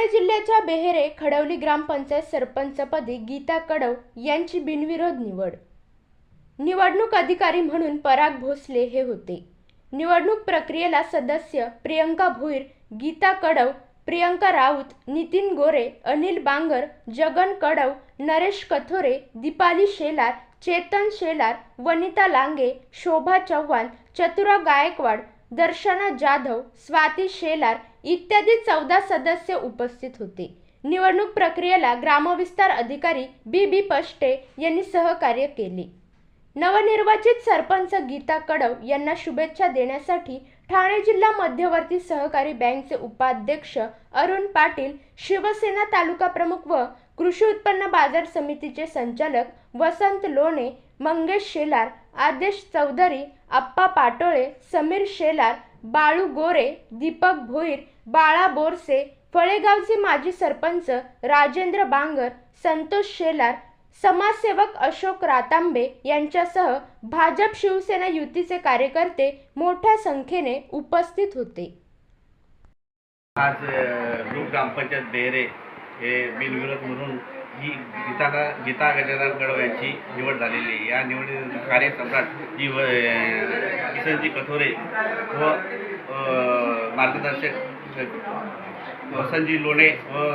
ठाणे जिल्ह्याच्या बेहेरे खडवली ग्रामपंचायत सरपंचपदी गीता कडव यांची बिनविरोध निवड. निवडणूक अधिकारी म्हणून पराग भोसले हे होते. निवडणूक प्रक्रियेला सदस्य प्रियंका भोईर गीता कडव प्रियंका राऊत नितीन गोरे अनिल बांगर जगन कडव नरेश कथोरे दीपाली शेलार चेतन शेलार वनिता लांगे शोभा चव्हाण चतुरा गायकवाड दर्शना जाधव स्वाती शेलार इत्यादी चौदा सदस्य उपस्थित होते. निवडणूक प्रक्रियेला ग्रामविस्तार अधिकारी बी बी पष्टे यांनी सहकार्य केले. नवनिर्वाचित सरपंच गीता कडव यांना शुभेच्छा देण्यासाठी ठाणे जिल्हा मध्यवर्ती सहकारी बँकचे उपाध्यक्ष अरुण पाटील शिवसेना तालुका प्रमुख व कृषी उत्पन्न बाजार समितीचे संचालक वसंत लोणे मंगेश शेलार आदेश चौधरी आप्पा पाटोळे समीर शेलार बाळू गोरे दीपक भोईर बाळा बोरसे फळेगावचे माजी सरपंच राजेंद्र बांगर संतोष शेलार समाजसेवक अशोक रातांबे यांच्यासह भाजप शिवसेना युतीचे कार्यकर्ते मोठ्या संख्येने उपस्थित होते. आज ग्रुप ग्रामपंचायत बेहरे हे बिनविरोध म्हणून ही गीता गीता गजानन कडव यांची निवड झालेली आहे. या निवडी कार्यसम्राट जी व किसनजी कथोरे व मार्गदर्शक वसंतजी लोणे व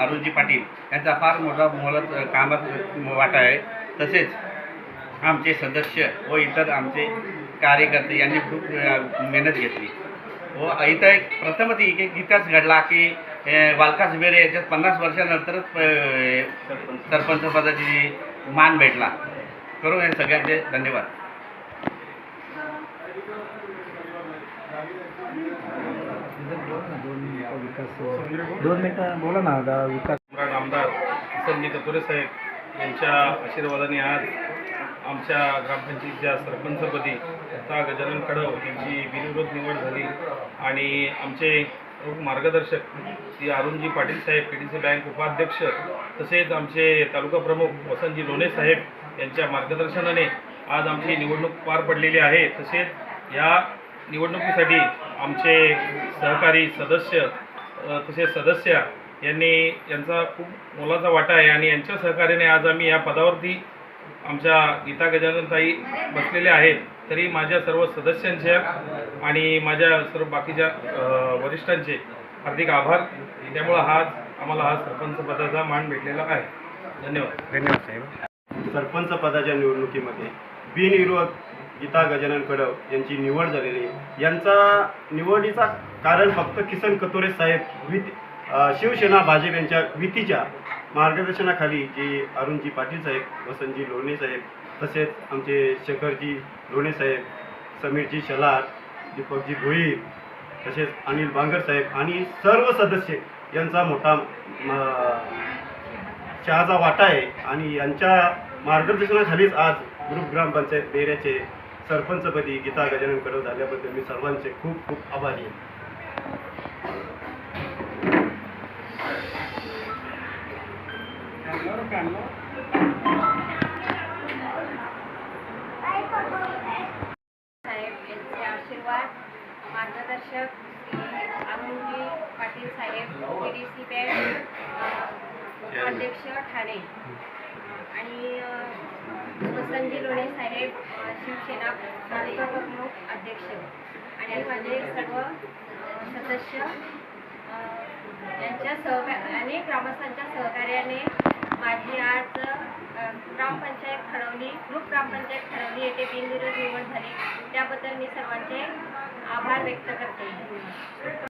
अरुणजी पाटील यांचा फार मोठा मोलात कामात वाटा आहे. तसेच आमचे सदस्य व इतर आमचे कार्यकर्ते यांनी खूप मेहनत घेतली. व इथं एक प्रथमच एक एक इतिहास घडला की बालकास बेरे याच्यात पन्नास वर्षानंतरच सरपंच पदाची मान भेटला. करून हे सगळ्यांचे धन्यवाद. दोन मिनिटं बोला ना दा- विकास. आमदार संजय कतोरे साहेब यांच्या आशीर्वादाने आज आमच्या ग्रामपंचायतीच्या सरपंचपदी आता गजानन कडव यांची बिनविरोध निवड झाली आणि आमचे मार्गदर्शक श्री अरुणजी पाटील साहेब पी डी सी बँक उपाध्यक्ष तसेच आमचे तालुका प्रमुख वसंतजी लोणे साहेब यांच्या मार्गदर्शनाने आज आमची निवडणूक पार पडलेली आहे. तसेच या निवडणुकीसाठी आमचे सहकारी सदस्य तसेच सदस्य यांनी यांचा खूप मोलाचा वाटा आहे आणि यांच्या सहकार्याने आज आम्ही या पदावरती आमच्या गीता गजाननताई बसलेल्या आहेत. तरी माझ्या सर्व सदस्यांच्या आणि माझ्या सर्व बाकीच्या वरिष्ठांचे हार्दिक आभार. त्यामुळं हा आम्हाला हा सरपंच पदाचा मान भेटलेला आहे. धन्यवाद. धन्यवाद साहेब. सरपंच पदाच्या निवडणुकीमध्ये बिनविरोध गीता गजानन कडव यांची निवड झालेली आहे. यांचा निवडीचा कारण फक्त किसन कतोरे साहेब वित शिवसेना भाजप यांच्या युतीच्या मार्गदर्शनाखाली जे अरुणजी पाटील साहेब वसंतजी लोणे साहेब तसेच आमचे शेखरजी लोणे साहेब समीरजी शलार दीपकजी भोईर तसेच अनिल बांगर साहेब आणि सर्व सदस्य यांचा मोठा चहाचा वाटा आहे. आणि यांच्या मार्गदर्शनाखालीच आज ग्रुप ग्रामपंचायत बेऱ्याचे सरपंचपदी गीता गजानन कडव झाल्याबद्दल मी सर्वांचे खूप खूप आभारी आहे. साहेब यांचे आशीर्वाद मार्गदर्शक श्री पाटील साहेब पी डी सी बँक उपाध्यक्ष ठाणे. आणि अ, वसंतजी लोणे साहेब शिवसेना तालुका प्रमुख अध्यक्ष. आणि माझे सर्व सदस्य यांच्या सहका आणि ग्रामस्थांच्या सहकार्याने माझी आज ग्रामपंचायत ठरवली. ग्रुप ग्रामपंचायत ठरवली. येथे बिनविरोध निवड झाली. त्याबद्दल मी सर्वांचे आभार व्यक्त करते.